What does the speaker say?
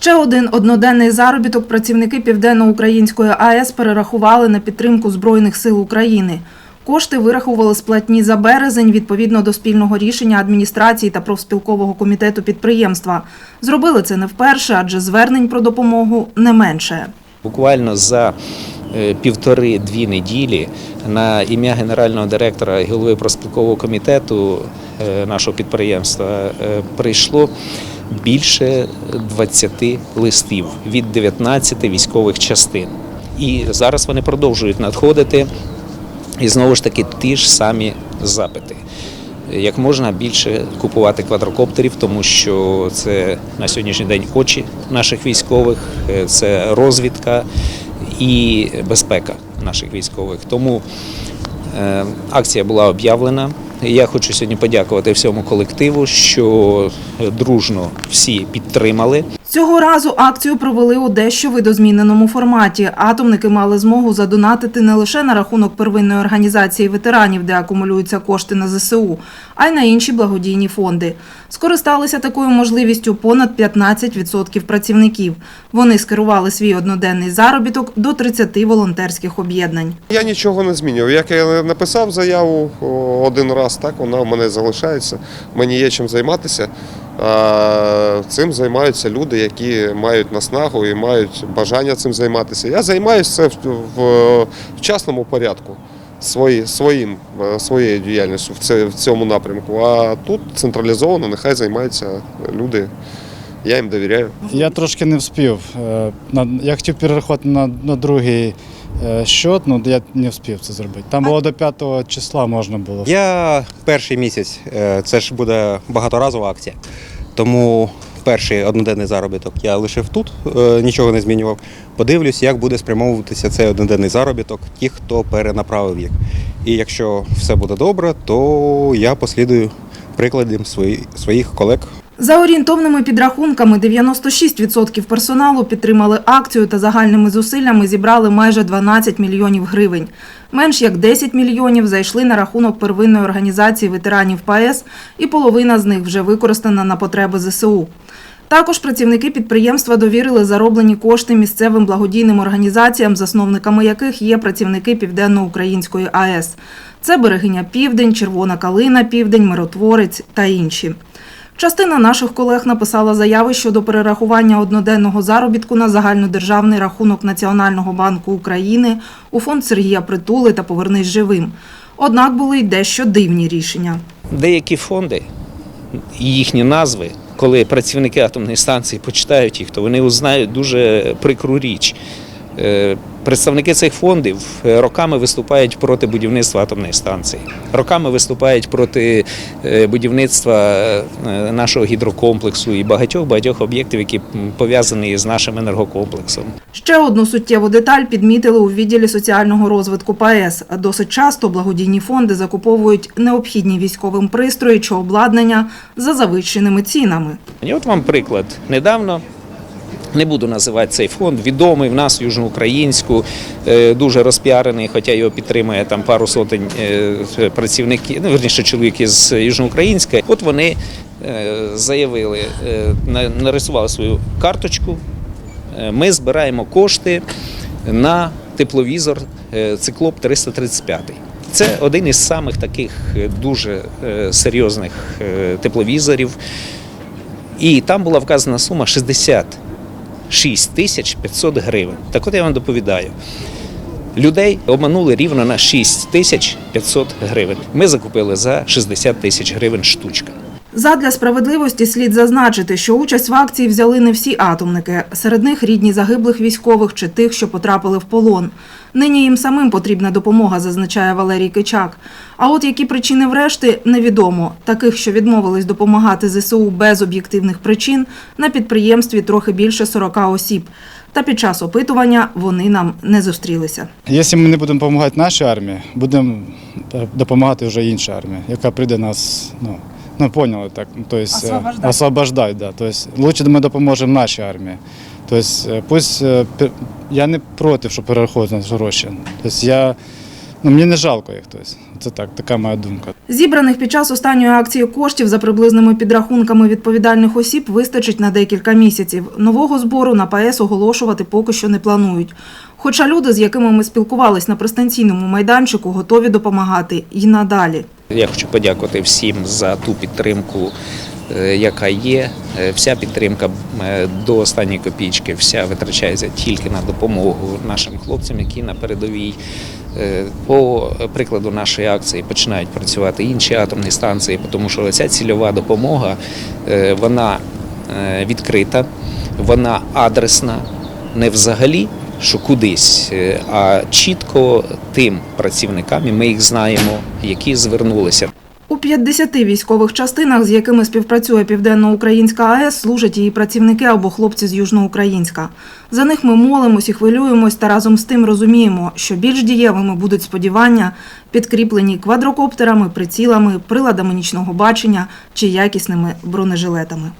Ще один одноденний заробіток працівники Південно-Української АЕС перерахували на підтримку Збройних сил України. Кошти вирахували з платні за березень відповідно до спільного рішення адміністрації та профспілкового комітету підприємства. Зробили це не вперше, адже звернень про допомогу не менше. Буквально за е, півтори-дві неділі на ім'я генерального директора і голови проспілкового комітету е, нашого підприємства е, прийшло більше 20 листів від 19 військових частин. І зараз вони продовжують надходити. І знову ж таки ті ж самі запити. Як можна більше купувати квадрокоптерів, тому що це на сьогоднішній день очі наших військових, е, це розвідка і безпека наших військових. Тому е, акція була об'явлена. Я хочу сьогодні подякувати всьому колективу, що дружно всі підтримали. Цього разу акцію провели у дещо видозміненому форматі. Атомники мали змогу задонатити не лише на рахунок первинної організації ветеранів, де акумулюються кошти на ЗСУ, а й на інші благодійні фонди. Скористалися такою можливістю понад 15% працівників. Вони скерували свій одноденний заробіток до 30 волонтерських об'єднань. Я нічого не змінював. Як я написав заяву один раз, так вона в мене залишається. Мені є чим займатися. Цим займаються люди, які мають наснагу і мають бажання цим займатися. Я займаюся це в, в, в частному порядку. Свої, своїм, е, своєю діяльністю в цьому напрямку. А тут централізовано, нехай займаються люди. Я їм довіряю. Я трошки не вспів. Е, Я хотів перерахувати на, на другий е, счет, але я не вспів це зробити. Там було до 5 числа можна було. Я перший місяць, е, це ж буде багаторазова акція, тому перший одноденний заробіток я лишив тут, е, нічого не змінював. Подивлюсь, як буде спрямовуватися цей одноденний заробіток, ті, хто перенаправив їх. І якщо все буде добре, то я послідую прикладом свої- своїх колег За орієнтовними підрахунками, 96% персоналу підтримали акцію та загальними зусиллями зібрали майже 12 мільйонів гривень. Менш як 10 мільйонів зайшли на рахунок первинної організації ветеранів ПАЕС, і половина з них вже використана на потреби ЗСУ. Також працівники підприємства довірили зароблені кошти місцевим благодійним організаціям, засновниками яких є працівники Південно-Української АЕС. Це Берегиня Південь, Червона Калина Південь, Миротворець та інші. Частина наших колег написала заяви щодо перерахування одноденного заробітку на загальнодержавний рахунок Національного банку України у фонд Сергія Притули та Повернись живим. Однак були й дещо дивні рішення. Деякі фонди і їхні назви, коли працівники атомної станції почитають їх, то вони узнають дуже прикру річ. Представники цих фондів е, роками виступають проти будівництва атомної станції, роками виступають проти е, будівництва е, нашого гідрокомплексу і багатьох багатьох об'єктів, які пов'язані з нашим енергокомплексом. Ще одну суттєву деталь підмітили у відділі соціального розвитку ПАЕС. Досить часто благодійні фонди закуповують необхідні військовим пристрої чи обладнання за завищеними цінами. І от вам приклад. Недавно не буду називати цей фонд, відомий в нас, южноукраїнську, е, дуже розпіарений, хоча його підтримує там пару сотень е, працівників, ну, верніше чоловік із Южноукраїнська. От вони е, заявили, нарисували свою карточку. Ми збираємо кошти на тепловізор циклоп 335. Це один із самих таких дуже серйозних тепловізорів. І там була вказана сума 60 6500 гривень. Так от я вам доповідаю. Людей обманули рівно на 6500 тисяч 500 гривень. Ми закупили за 60 тисяч гривень штучка. Задля справедливості слід зазначити, що участь в акції взяли не всі атомники. Серед них рідні загиблих військових чи тих, що потрапили в полон. Нині їм самим потрібна допомога, зазначає Валерій Кичак. А от які причини врешті невідомо. Таких, що відмовились допомагати ЗСУ без об'єктивних причин, на підприємстві трохи більше 40 осіб. Та під час опитування вони нам не зустрілися. Якщо ми не будемо допомагати нашій армії, будемо е, допомагати вже іншій армії, яка прийде нас, ну, ну поняли так, ну, тобто, освобождати. освобождати да. тобто, лучше ми допоможемо нашій армії. Тобто, е, пусть, е, я не проти, щоб перераховувати наші гроші. Тобто, я, ну, мені не жалко їх. Тобто, Це так, така моя думка. Зібраних під час останньої акції коштів за приблизними підрахунками відповідальних осіб вистачить на декілька місяців. Нового збору на ПАЕС оголошувати поки що не планують. Хоча люди, з якими ми спілкувались на пристанційному майданчику, готові допомагати і надалі. Я хочу подякувати всім за ту підтримку, е, яка є. Е, Вся підтримка е, до останньої копійки, вся витрачається тільки на допомогу нашим хлопцям, які на передовій. По прикладу нашої акції починають працювати інші атомні станції, тому що ця цільова допомога вона відкрита, вона адресна, не взагалі. Що кудись, е, а чітко тим працівникам, і ми їх знаємо, які звернулися. У 50 військових частинах, з якими співпрацює Південноукраїнська АЕС, служать її працівники або хлопці з Южноукраїнська. За них ми молимось і хвилюємось та разом з тим розуміємо, що більш дієвими будуть сподівання, підкріплені квадрокоптерами, прицілами, приладами нічного бачення чи якісними бронежилетами.